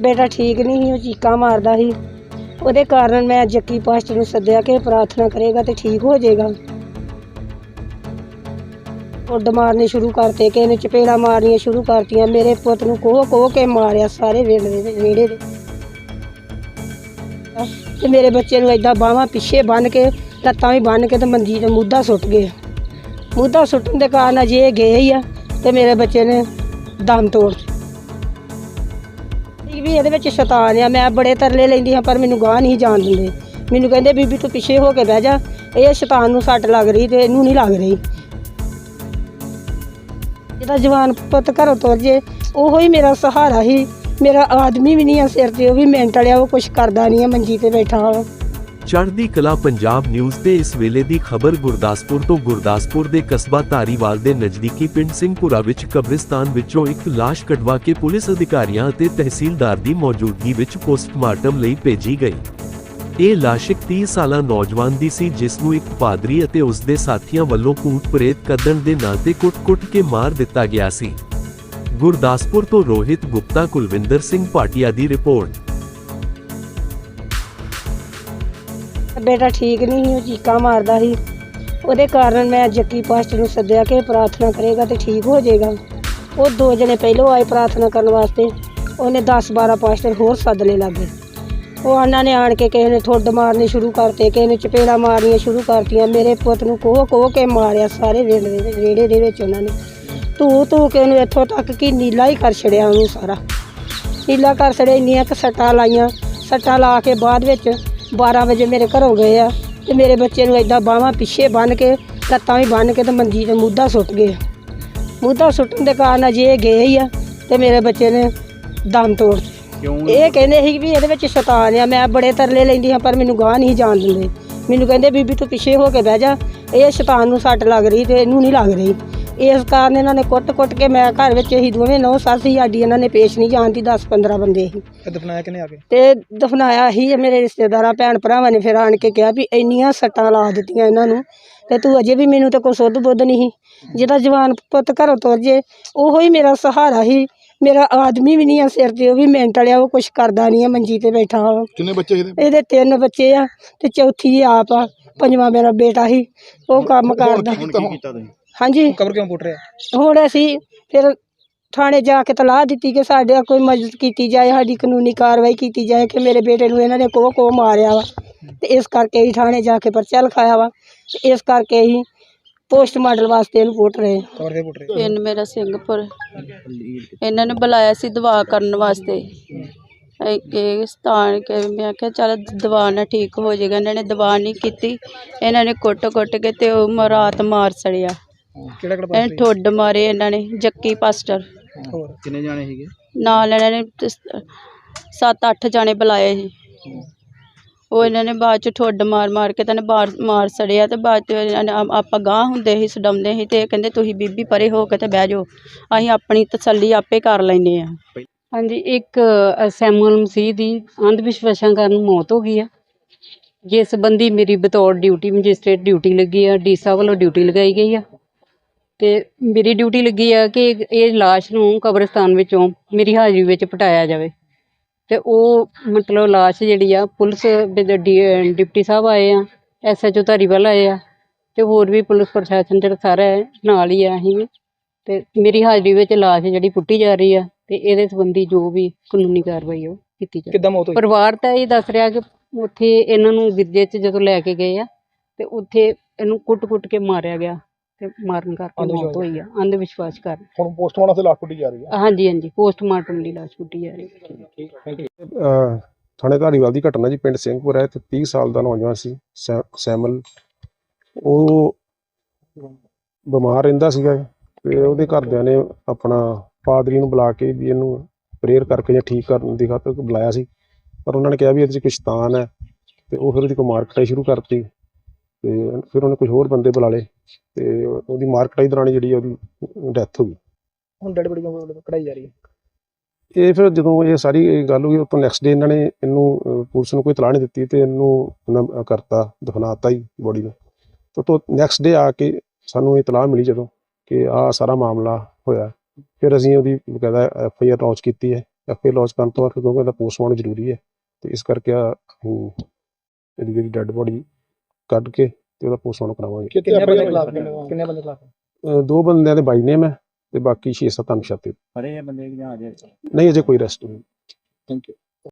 ਬੇਟਾ ਠੀਕ ਨਹੀਂ ਸੀ, ਉਹ ਚੀਕਾਂ ਮਾਰਦਾ ਸੀ। ਉਹਦੇ ਕਾਰਨ ਮੈਂ ਜੱਕੀ ਪਾਸਟਰ ਨੂੰ ਸੱਦਿਆ ਕਿ ਪ੍ਰਾਰਥਨਾ ਕਰੇਗਾ ਤੇ ਠੀਕ ਹੋ ਜਾਏਗਾ। ਉੱਡ ਮਾਰਨੇ ਸ਼ੁਰੂ ਕਰਤੇ ਕਿਸੇ ਨੇ ਚਪੇੜਾ ਮਾਰਨੀਆਂ ਸ਼ੁਰੂ ਕਰਤੀਆਂ। ਮੇਰੇ ਪੁੱਤ ਨੂੰ ਕੋਹ ਕੋਹ ਕੇ ਮਾਰਿਆ ਸਾਰੇ ਵੇਲੇ ਦੇ ਵਿਹੜੇ ਦੇ। ਤੇ ਮੇਰੇ ਬੱਚੇ ਨੂੰ ਏਦਾਂ ਬਾਹਾਂ ਪਿੱਛੇ ਬੰਨ ਕੇ ਲੱਤਾਂ ਵੀ ਬੰਨ ਕੇ ਤੇ ਮੰਜੀ ਤੇ ਮੁੱਦਾ ਸੁੱਟ ਗਏ। ਮੁੱਦਾ ਸੁੱਟਣ ਦੇ ਕਾਰਨ ਅਜੇ ਇਹ ਗਏ ਹੀ ਆ ਤੇ ਮੇਰੇ ਬੱਚੇ ਨੇ ਦਮ ਤੋੜ ਵੀ ਇਹਦੇ ਵਿੱਚ ਸ਼ੈਤਾਨ ਆ, ਮੈਂ ਬੜੇ ਤਰਲੇ ਲੈਂਦੀ ਹਾਂ, ਪਰ ਮੈਨੂੰ ਗਾਹ ਨਹੀਂ ਜਾਣ ਦਿੰਦੇ। ਮੈਨੂੰ ਕਹਿੰਦੇ, ਬੀਬੀ ਤੂੰ ਪਿੱਛੇ ਹੋ ਕੇ ਬਹਿ ਜਾ, ਇਹ ਸ਼ੈਤਾਨ ਨੂੰ ਸੱਟ ਲੱਗ ਰਹੀ ਤੇ ਇਹਨੂੰ ਨਹੀਂ ਲੱਗ ਰਹੀ। ਜਿਹੜਾ ਜਵਾਨ ਪੁੱਤ ਘਰੋਂ ਤੁਰ ਜੇ, ਉਹੋ ਹੀ ਮੇਰਾ ਸਹਾਰਾ ਹੀ। ਮੇਰਾ ਆਦਮੀ ਵੀ ਨਹੀਂ ਆ ਸਿਰ ਤੇ, ਉਹ ਵੀ ਮਿੰਟ ਵਾਲਿਆ, ਉਹ ਕੁਛ ਕਰਦਾ ਨਹੀਂ ਆ, ਮੰਜੀ ਤੇ ਬੈਠਾ ਵਾ। ਚੜ੍ਹਦੀ ਕਲਾ ਪੰਜਾਬ ਨਿਊਜ਼ ਤੇ ਇਸ ਵੇਲੇ ਦੀ ਖਬਰ ਗੁਰਦਾਸਪੁਰ ਤੋਂ ਗੁਰਦਾਸਪੁਰ ਦੇ ਕਸਬਾ ਧਾਰੀਵਾਲ ਦੇ ਨਜ਼ਦੀਕੀ ਪਿੰਡ ਸਿੰਘਪੁਰਾ ਵਿੱਚ ਕਬਰਿਸਤਾਨ ਵਿੱਚੋਂ ਇੱਕ ਲਾਸ਼ ਕਢਵਾ ਕੇ ਪੁਲਿਸ ਅਧਿਕਾਰੀਆਂ ਅਤੇ ਤਹਿਸੀਲਦਾਰ ਦੀ ਮੌਜੂਦਗੀ ਵਿੱਚ ਪੋਸਟਮਾਰਟਮ ਲਈ ਭੇਜੀ ਗਈ। ਇਹ ਲਾਸ਼ ਇੱਕ 30 ਸਾਲਾ ਨੌਜਵਾਨ ਦੀ ਸੀ, ਜਿਸ ਨੂੰ ਇੱਕ ਪਾਦਰੀ ਅਤੇ ਉਸ ਦੇ ਸਾਥੀਆਂ ਵੱਲੋਂ ਕੂਟ ਪ੍ਰੇਤ ਕੱਢਣ ਦੇ ਨਾਂ ਤੇ ਕੁੱਟ-ਕੁੱਟ ਕੇ ਮਾਰ ਦਿੱਤਾ ਗਿਆ ਸੀ। ਗੁਰਦਾਸਪੁਰ ਤੋਂ ਰੋਹਿਤ ਗੁਪਤਾ, ਕੁਲਵਿੰਦਰ ਸਿੰਘ ਭਾਟੀਆ ਦੀ ਰਿਪੋਰਟ। ਬੇਟਾ ਠੀਕ ਨਹੀਂ ਸੀ, ਉਹ ਚੀਕਾਂ ਮਾਰਦਾ ਸੀ। ਉਹਦੇ ਕਾਰਨ ਮੈਂ ਜੱਕੀ ਪਾਸਟਰ ਨੂੰ ਸੱਦਿਆ ਕਿ ਪ੍ਰਾਰਥਨਾ ਕਰੇਗਾ ਤੇ ਠੀਕ ਹੋ ਜਾਏਗਾ। ਉਹ ਦੋ ਜਣੇ ਪਹਿਲੋਂ ਆਏ ਪ੍ਰਾਰਥਨਾ ਕਰਨ ਵਾਸਤੇ। ਉਹਨੇ 10 12 ਪਾਸਟਰ ਹੋਰ ਸੱਦ ਲਏ ਲਾਗੇ ਉਹ ਉਹਨਾਂ ਨੇ ਆਣ ਕੇ ਕਿਸੇ ਨੇ ਠੁੱਡ ਮਾਰਨੇ ਸ਼ੁਰੂ ਕਰਤੇ, ਕਿਸੇ ਨੇ ਚਪੇੜਾ ਮਾਰਨੀਆਂ ਸ਼ੁਰੂ ਕਰਤੀਆਂ। ਮੇਰੇ ਪੁੱਤ ਨੂੰ ਕੋਹ ਕੋਹ ਕੇ ਮਾਰਿਆ ਸਾਰੇ ਵੇਲੇ ਦੇ ਵਿਹੜੇ ਦੇ ਵਿੱਚ ਉਹਨਾਂ ਨੇ। ਧੂ ਧੂ ਕੇ ਉਹਨੂੰ ਇੱਥੋਂ ਤੱਕ ਕਿ ਨੀਲਾ ਹੀ ਕਰ ਛੜਿਆ ਉਹਨੂੰ ਸਾਰਾ। ਨੀਲਾ ਕਰ ਛੜਿਆ, ਇੰਨੀਆਂ ਕੁ ਸੱਟਾਂ ਲਾਈਆਂ। ਸੱਟਾਂ ਲਾ ਕੇ ਬਾਅਦ ਵਿੱਚ 12 ਵਜੇ ਮੇਰੇ ਘਰੋਂ ਗਏ ਆ ਤੇ ਮੇਰੇ ਬੱਚੇ ਨੂੰ ਏਦਾਂ ਬਾਹਾਂ ਪਿੱਛੇ ਬੰਨ ਕੇ ਲੱਤਾਂ ਵੀ ਬੰਨ ਕੇ ਤੇ ਮੰਜੀ ਤੇ ਮੁੱਦਾ ਸੁੱਟ ਗਏ। ਮੁੱਦਾ ਸੁੱਟਣ ਦੇ ਕਾਰਨ ਅਜੇ ਇਹ ਗਏ ਹੀ ਆ ਤੇ ਮੇਰੇ ਬੱਚੇ ਨੇ ਦਮ ਤੋੜ ਇਹ ਕਹਿੰਦੇ ਸੀ ਵੀ ਇਹਦੇ ਵਿੱਚ ਸ਼ੈਤਾਨ ਆ ਮੈਂ ਬੜੇ ਤਰਲੇ ਲੈਂਦੀ ਹਾਂ ਪਰ ਮੈਨੂੰ ਗਾਹ ਨਹੀਂ ਜਾਣ ਦਿੰਦੇ। ਮੈਨੂੰ ਕਹਿੰਦੇ ਬੀਬੀ ਤੂੰ ਪਿੱਛੇ ਹੋ ਕੇ ਬਹਿ ਜਾ ਇਹ ਸ਼ੈਤਾਨ ਨੂੰ ਸੱਟ ਲੱਗ ਰਹੀ ਤੇ ਇਹਨੂੰ ਨਹੀਂ ਲੱਗ ਰਹੀ। ਇਸ ਕਾਰਨ ਇਹਨਾਂ ਨੇ ਕੁੱਟ-ਕੁੱਟ ਕੇ ਮੈਂ ਘਰ ਵਿੱਚ ਹੀ ਦੋਵੇਂ ਨੌ ਸੱਸ ਹੀ ਸਾਡੀ ਇਹਨਾਂ ਨੇ ਪੇਸ਼ ਨਹੀਂ ਜਾਣਦੀ 10-15 ਬੰਦੇ ਸੀ। ਤੇ ਦਫਨਾਇਆ ਕਿਨੇ ਆ ਕੇ? ਤੇ ਦਫਨਾਇਆ ਹੀ ਮੇਰੇ ਰਿਸ਼ਤੇਦਾਰਾਂ ਭੈਣ ਭਰਾਵਾਂ ਨੇ ਫਿਰ ਆਣ ਕੇ ਕਿਹਾ ਵੀ ਇੰਨੀਆਂ ਸੱਟਾਂ ਲਾ ਦਿੱਤੀਆਂ ਇਹਨਾਂ ਨੂੰ ਤੇ ਤੂੰ ਅਜੇ ਵੀ ਮੈਨੂੰ ਤੇ ਕੋਈ ਸੁੱਧ ਬੁੱਧ ਨਹੀਂ ਸੀ। ਜਿਹਦਾ ਜਵਾਨ ਪੁੱਤ ਘਰੋਂ ਤੁਰ ਜੇ ਉਹੋ ਹੀ ਮੇਰਾ ਸਹਾਰਾ ਹੀ ਮੇਰਾ ਆਦਮੀ ਵੀ ਨਹੀਂ ਆ ਸਿਰ ਤੇ ਉਹ ਵੀ ਮਿੰਟ ਵਾਲਿਆ ਉਹ ਕੁਛ ਕਰਦਾ ਨਹੀਂ ਆ ਮੰਜੀ ਤੇ ਬੈਠਾ ਵਾ। ਕਿੰਨੇ ਬੱਚੇ ਇਹਦੇ? ਇਹਦੇ ਤਿੰਨ ਬੱਚੇ ਆ ਤੇ ਚੌਥੀ ਇਹ ਆਪ ਆ ਪੰਜਵਾਂ ਮੇਰਾ ਬੇਟਾ ਸੀ ਉਹ ਕੰਮ ਕਰਦਾ ਹੁਣ ਕੀ ਕੀਤਾ ਤੁਸੀਂ? ਹਾਂਜੀ। ਕਬਰ ਕਿਉਂ ਪੁੱਟ ਰਿਹਾ? ਹੁਣ ਅਸੀਂ ਫਿਰ ਥਾਣੇ ਜਾ ਕੇ ਤਲਾਹ ਦਿੱਤੀ ਕਿ ਸਾਡੇ ਨਾਲ ਕੋਈ ਮਦਦ ਕੀਤੀ ਜਾਏ ਸਾਡੀ ਕਾਨੂੰਨੀ ਕਾਰਵਾਈ ਕੀਤੀ ਜਾਏ ਕਿ ਮੇਰੇ ਬੇਟੇ ਨੂੰ ਇਹਨਾਂ ਨੇ ਕੋਹ ਕੋਹ ਮਾਰਿਆ ਵਾ। ਤੇ ਇਸ ਕਰਕੇ ਹੀ ਥਾਣੇ ਜਾ ਕੇ ਪਰਚਾ ਲਿਖਾਇਆ ਵਾ ਤੇ ਇਸ ਕਰਕੇ ਹੀ ਪੋਸਟ ਮਾਡਲ ਵਾਸਤੇ ਇਹਨੂੰ ਪੁੱਟ ਰਹੇ ਕਬਰ ਤੇ ਪੁੱਟ ਰਿਹਾ? ਪਿੰਡ ਮੇਰਾ ਸਿੰਘਪੁਰ। ਇਹਨਾਂ ਨੇ ਬੁਲਾਇਆ ਸੀ ਦਵਾ ਕਰਨ ਵਾਸਤੇ। ਇਹ ਇਹ ਸਥਾਨ ਕੇ ਮੈਂ ਕਿਹਾ ਚੱਲ ਦਵਾ ਨਾਲ ਠੀਕ ਹੋ ਜਾਏਗਾ ਇਹਨਾਂ ਨੇ ਦਵਾ ਨਹੀਂ ਕੀਤੀ। ਇਹਨਾਂ ਨੇ ਕੁੱਟ-ਕੁੱਟ ਕੇ ਤੇ ਉਹ ਰਾਤ ਮਾਰ ਸੜਿਆ। ਕਿਹੜਾ ਕਿਹੜਾ ਇਹ ਠੁੱਡ ਮਾਰੇ ਇਹਨਾਂ ਨੇ ਜੱਕੀ ਪਾਸਟਰ। ਹੋਰ? ਕਿੰਨੇ ਜਾਣੇ ਸੀਗੇ? ਨਾਲ ਇਹਨਾਂ ਨੇ 7-8 ਜਾਣੇ ਬੁਲਾਏ ਸੀ। ਉਹ ਇਹਨਾਂ ਨੇ ਬਾਅਦ ਚ ਠੁੱਡ ਮਾਰ ਮਾਰ ਕੇ ਤਾਂ ਮਾਰ ਮਾਰ ਸੜਿਆ ਤੇ ਬਾਅਦ ਚ ਇਹਨਾਂ ਨੇ ਆ- ਆਪਾਂ ਗਾਂਹ ਹੁੰਦੇ ਸੀ ਸਡਾਉਂਦੇ ਸੀ ਤੇ ਇਹ ਕਹਿੰਦੇ ਤੁਸੀਂ ਬੀਬੀ ਪਰੇ ਹੋ ਕੇ ਤੇ ਬਹਿ ਜਾਓ। ਅਸੀਂ ਆਪਣੀ ਤਸੱਲੀ ਆਪੇ ਕਰ ਲੈਂਦੇ ਆ ਹਾਂਜੀ ਇੱਕ ਅ, ਸੈਮੂਅਲ ਮਸੀਹ ਦੀ ਅੰਧ ਵਿਸ਼ਵਾਸਾਂ ਕਾਰਨ ਮੌਤ ਹੋ ਗਈ ਆ। ਜਿਸ ਸੰਬੰਧੀ ਮੇਰੀ ਬਤੌਰ ਡਿਊਟੀ ਮੈਜਿਸਟ੍ਰੇਟ ਡਿਊਟੀ ਲੱਗੀ ਆ ਡੀਸਾ ਵੱਲੋਂ ਡਿਊਟੀ ਲਗਾਈ ਗਈ ਆ। ਤੇ ਮੇਰੀ ਡਿਊਟੀ ਲੱਗੀ ਆ ਕਿ ਇਹ ਲਾਸ਼ ਨੂੰ ਕਬਰਸਤਾਨ ਵਿੱਚੋਂ ਮੇਰੀ ਹਾਜ਼ਰੀ ਵਿੱਚ ਪਟਾਇਆ ਜਾਵੇ। ਤੇ ਉਹ ਮਤਲਬ ਲਾਸ਼ ਜਿਹੜੀ ਆ ਪੁਲਿਸ ਦੇ ਡੀ- ਡਿਪਟੀ ਸਾਹਿਬ ਆਏ ਆ ਐਸਐਚਓ ਧਾਰੀਵਾਲ ਆਏ ਆ ਤੇ ਹੋਰ ਵੀ ਪੁਲਿਸ ਪ੍ਰਸ਼ਾਸਨ ਜਿਹੜਾ ਸਾਰਾ ਹੈ, ਨਾਲ ਹੀ ਆ ਅਸੀਂ। ਵੀ ਤੇ ਮੇਰੀ ਹਾਜ਼ਰੀ ਵਿੱਚ ਲਾਸ਼ ਜਿਹੜੀ ਪੁੱਟੀ ਜਾ ਰਹੀ ਆ ਤੇ ਇਹਦੇ ਸੰਬੰਧੀ ਜੋ ਵੀ ਕਾਨੂੰਨੀ ਕਾਰਵਾਈ ਉਹ ਕੀਤੀ ਜਾਵੇ। ਕਿੱਦਾਂ ਮੌਤ ਹੋਈ? ਪਰਿਵਾਰ ਤਾਂ ਇਹ ਦੱਸ ਰਿਹਾ ਕਿ ਉੱਥੇ ਇਹਨਾਂ ਨੂੰ ਗਿਰਜੇ 'ਚ ਜਦੋਂ ਲੈ ਕੇ ਗਏ ਆ ਤੇ ਉੱਥੇ ਇਹਨੂੰ ਕੁੱਟ-ਕੁੱਟ ਕੇ ਮਾਰਿਆ ਗਿਆ। ਤੇ ਮਾਰਨ ਕਰਕੇ ਮੌਤ ਹੋਈ ਆ ਅੰਧ ਵਿਸ਼ਵਾਸ ਕਾਰਨ। ਹੁਣ ਪੋਸਟਮਾਰਟਮ ਤੇ ਲਾਸ਼ ਪੁੱਟੀ ਜਾ ਰਹੀ ਹੈ ਹਾਂਜੀ ਹਾਂਜੀ ਪੋਸਟਮਾਰਟਮ ਦੀ ਲਾਸ਼ ਪੁੱਟੀ ਜਾ ਰਹੀ ਹੈ। ਅਹ ਥਾਣੇ ਧਾਰੀਵਾਲ ਦੀ ਘਟਨਾ ਜੀ ਪਿੰਡ ਸਿੰਘਪੁਰ ਹੈ ਤੇ 30 ਸਾਲ ਦਾ ਨੌਜਵਾਨ ਸੀ ਸੈ- ਸੈਮਲ। ਉਹ ਬਿਮਾਰ ਰਹਿੰਦਾ ਸੀਗਾ ਤੇ ਉਹਦੇ ਘਰਦਿਆਂ ਨੇ ਆਪਣਾ ਪਾਦਰੀ ਨੂੰ ਬੁਲਾ ਕੇ ਵੀ ਇਹਨੂੰ ਪ੍ਰੇਅਰ ਕਰਕੇ ਜਾਂ ਠੀਕ ਕਰਨ ਦੀ ਖਾਤਰ ਬੁਲਾਇਆ ਸੀ। ਪਰ ਉਹਨਾਂ ਨੇ ਕਿਹਾ ਵੀ ਇਹਦੇ 'ਚ ਕੁਛ ਸ਼ੈਤਾਨ ਹੈ ਤੇ ਉਹ ਫਿਰ ਉਹਦੀ ਕੋਈ ਮਾਰ ਕਟਾਈ ਸ਼ੁਰੂ ਕਰਤੀ ਤੇ ਫਿਰ ਉਹਨੇ ਕੁਝ ਹੋਰ ਬੰਦੇ ਬੁਲਾ ਲਏ। ਤੇ ਉਹਦੀ ਮਾਰ ਕਟਾਈ ਦੌਰਾਨ ਜਿਹੜੀ ਉਹਦੀ ਡੈਥ ਹੋ ਗਈ। ਹੁਣ ਡੈਡ ਬੜੀ ਕਢਾਈ ਜਾ ਰਹੀ ਹੈ? ਇਹ ਫਿਰ ਜਦੋਂ ਇਹ ਸਾਰੀ ਗੱਲ ਹੋਈ ਉਹ ਤੋਂ ਨੈਕਸਟ ਡੇ ਇਹਨਾਂ ਨੇ ਇਹਨੂੰ ਪੁਲਿਸ ਨੂੰ ਕੋਈ ਤਲਾਹ ਨਹੀਂ ਦਿੱਤੀ ਤੇ ਇਹਨੂੰ ਕਰਤਾ ਦਫਨਾਤਾ ਹੀ ਬੋਡੀ ਨੂੰ। ਤੋਂ ਤੋਂ ਨੈਕਸਟ ਡੇ ਆ ਕੇ ਸਾਨੂੰ ਇਹ ਤਲਾਹ ਮਿਲੀ ਜਦੋਂ ਕਿ ਆ ਸਾਰਾ ਮਾਮਲਾ ਹੋਇਆ। ਫਿਰ ਅਸੀਂ ਉਹਦੀ ਬਕਾਇਦਾ ਐਫ ਆਈ ਆਰ ਲਾਂਚ ਕੀਤੀ ਹੈ। ਐਫਏ ਲੌਜ ਕਰਨ ਤੋਂ ਬਾਅਦ ਕਿਉਂਕਿ ਇਹਦਾ ਪੋਸਟਮਾਰਟਮ ਜ਼ਰੂਰੀ ਹੈ। ਤੇ ਇਸ ਕਰਕੇ ਇਹਦੀ ਜਿਹੜੀ ਡੈੱਡ ਬੋਡੀ ਕੱਢ ਕੇ ਤੇ ਉਹਦਾ ਪੋਸਟਮਾਰਟਮ ਕਰਾਵਾਂਗੇ। ਕਿੰਨੇ ਬੰਦੇ ਖਿਲਾਫ ਕਿੰਨੇ ਬੰਦੇ ਖਿਲਾਫ ਅਹ ਦੋ ਬੰਦਿਆਂ ਦੇ ਬਾਈ ਨੇਮ ਹੈ ਤੇ ਬਾਕੀ 6-7 ਅਨਸ਼ਾਤੇ ਫੜੇ ਬੰਦੇ ਜਾਂ ਅਜੇ? ਨਹੀਂ ਅਜੇ ਕੋਈ ਅਰੈਸਟ ਨਹੀਂ। Thank you